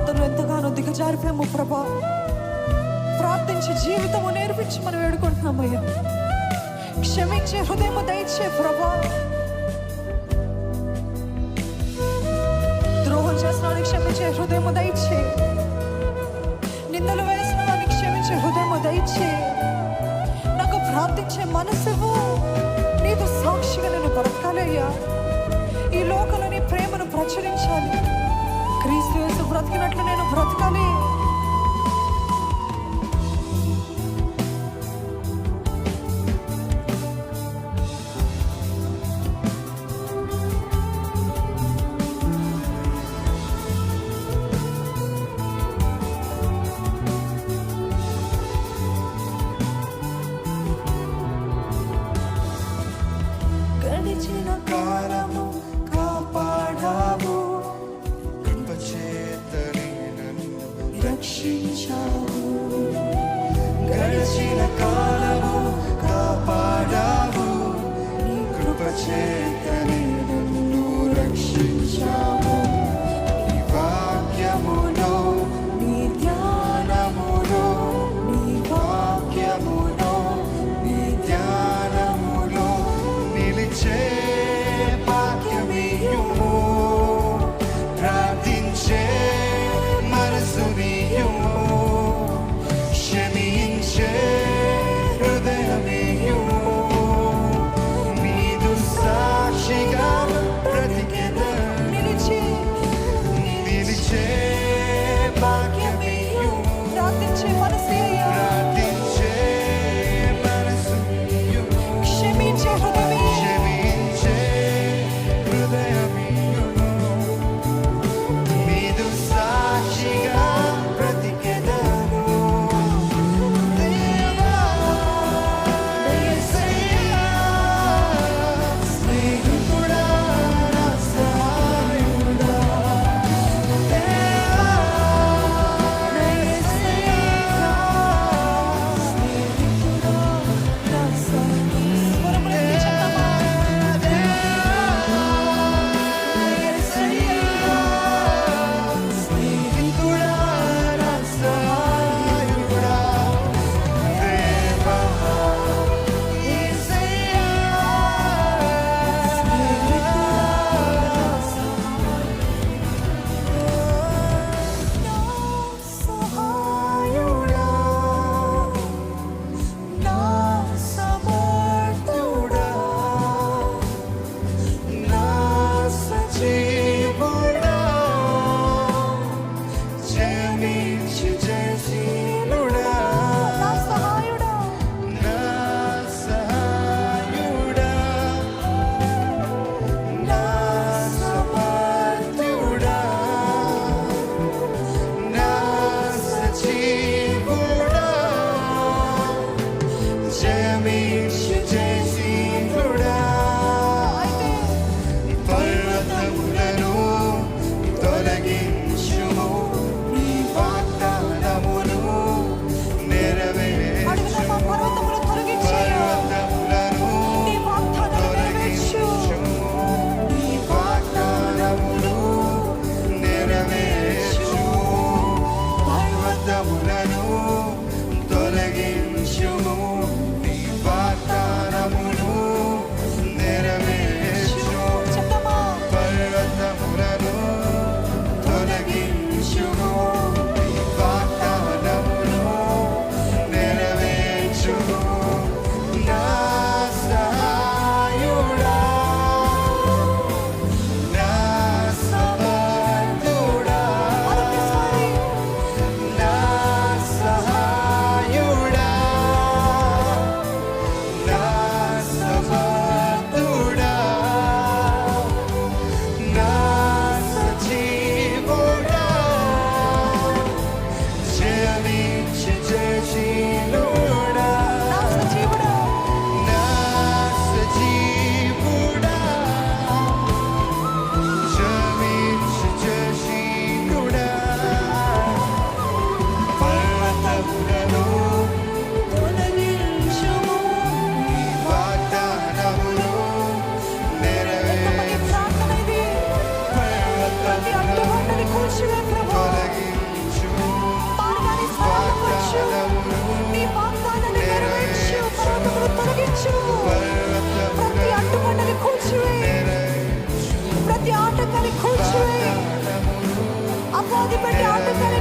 ప్రార్థనలు ఎంతగానో దిగజారిపోయాము ప్రభా. ప్రార్థించి జీవితము నేర్పించి మనం వేడుకుంటున్నామయ్యా క్షమించే హృదయము దయచే ప్రభా. ద్రోహం చేసిన క్షమించే హృదయం దయచే. నిందలు వేసిన వాడిని క్షమించే హృదయం దయచే. నాకు ప్రార్థించే మనసు నీతో సాక్షిగా నేను బ్రతకాలయ్యా ఈ లోకంలోని ప్రేమను ప్రచురించాలి. క్రీస్తు వేసు బ్రతికినట్లు నేను బ్రతకాలి. రక్షించావు. గడిచిన కాలము కాపాడావు. కృపచేతనే change. I'm going to put down